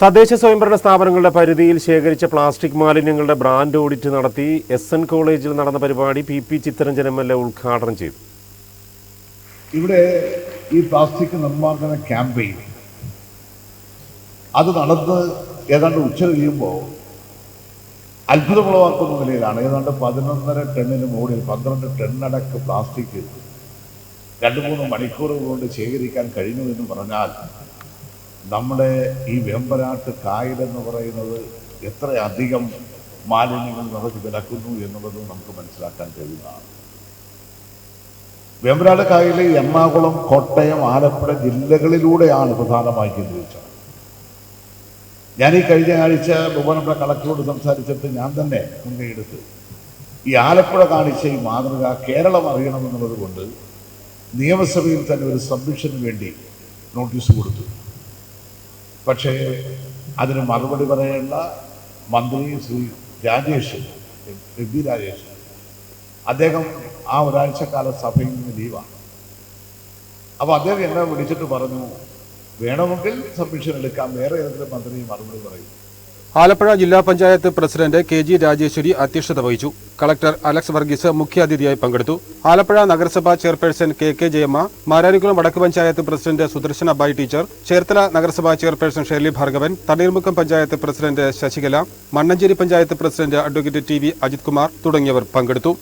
തദ്ദേശ സ്വയംഭരണ സ്ഥാപനങ്ങളുടെ പരിധിയിൽ ശേഖരിച്ച പ്ലാസ്റ്റിക് മാലിന്യങ്ങളുടെ ബ്രാൻഡ് ഓഡിറ്റ് നടത്തി എസ് എൻ കോളേജിൽ നടന്ന പരിപാടി P P Chittaranjan M L A ഉദ്ഘാടനം ചെയ്തു. ഇവിടെ ഈ പ്ലാസ്റ്റിക് നിർമ്മാർജന ക്യാമ്പയിൻ അത് നടന്ന് ഏതാണ്ട് ഉച്ച കഴിയുമ്പോൾ അത്ഭുതമുളവാക്കുന്ന നിലയിലാണ്. ഏതാണ്ട് പതിനൊന്നര ടണ്ണിന് മുകളിൽ പന്ത്രണ്ട് ടണ്ണടക്ക് പ്ലാസ്റ്റിക് രണ്ട് മൂന്ന് മണിക്കൂറുകൾ കൊണ്ട് ശേഖരിക്കാൻ കഴിഞ്ഞു എന്ന് പറഞ്ഞാൽ നമ്മുടെ ഈ വേമ്പനാട്ട് കായലെന്ന് പറയുന്നത് എത്രയധികം മാലിന്യങ്ങൾ നിറച്ച് കിടക്കുന്നു എന്നുള്ളത് നമുക്ക് മനസ്സിലാക്കാൻ കഴിയുന്നതാണ്. വേമ്പനാട് കായൽ എറണാകുളം കോട്ടയം ആലപ്പുഴ ജില്ലകളിലൂടെയാണ് പ്രധാനമായി കേന്ദ്രീകരിച്ചത്. ഞാൻ ഈ കഴിഞ്ഞ ആഴ്ച ബഹുമാനപ്പെട്ട കളക്ടറോട് സംസാരിച്ചിട്ട് ഞാൻ തന്നെ മുൻകൈയെടുത്ത് ഈ ആലപ്പുഴ കാണിച്ച ഈ മാതൃക കേരളം അറിയണമെന്നുള്ളത് കൊണ്ട് നിയമസഭയിൽ തന്നെ ഒരു സബ്മിഷന് വേണ്ടി നോട്ടീസ് കൊടുത്തു. പക്ഷേ അതിന് മറുപടി പറയേണ്ട മന്ത്രി ശ്രീ രാജേഷ് എം പി രാജേഷ്. അദ്ദേഹം ആ ഒരാഴ്ചക്കാല സഭയിൽ നിന്ന് ലീവാണ്. അപ്പോൾ അദ്ദേഹം എന്നെ വിളിച്ചിട്ട് പറഞ്ഞു വേണമെങ്കിൽ സബ്മിഷൻ എടുക്കാം വേറെ ഏതെങ്കിലും മന്ത്രി മറുപടി പറയും. ആലപ്പുഴ ജില്ലാ panchayat president K G Rajeshwari അധ്യക്ഷത വഹിച്ചു. കളക്ടർ അലക്സ് വർഗീസ് മുഖ്യാതിഥിയായി പങ്കെടുത്തു. ആലപ്പുഴ നഗരസഭാ chairperson K K Jayamma Mararikulam വടക്ക് പഞ്ചായത്ത് പ്രസിഡന്റ് സുദർശന അബായി ടീച്ചർ ചേർത്തല നഗരസഭാ chairperson Shirley Bhargavan Thanneermukkom panchayat president Sasikala Mannancherry panchayat president advocate T V Ajith Kumar തുടങ്ങിയവർ പങ്കെടുത്തു.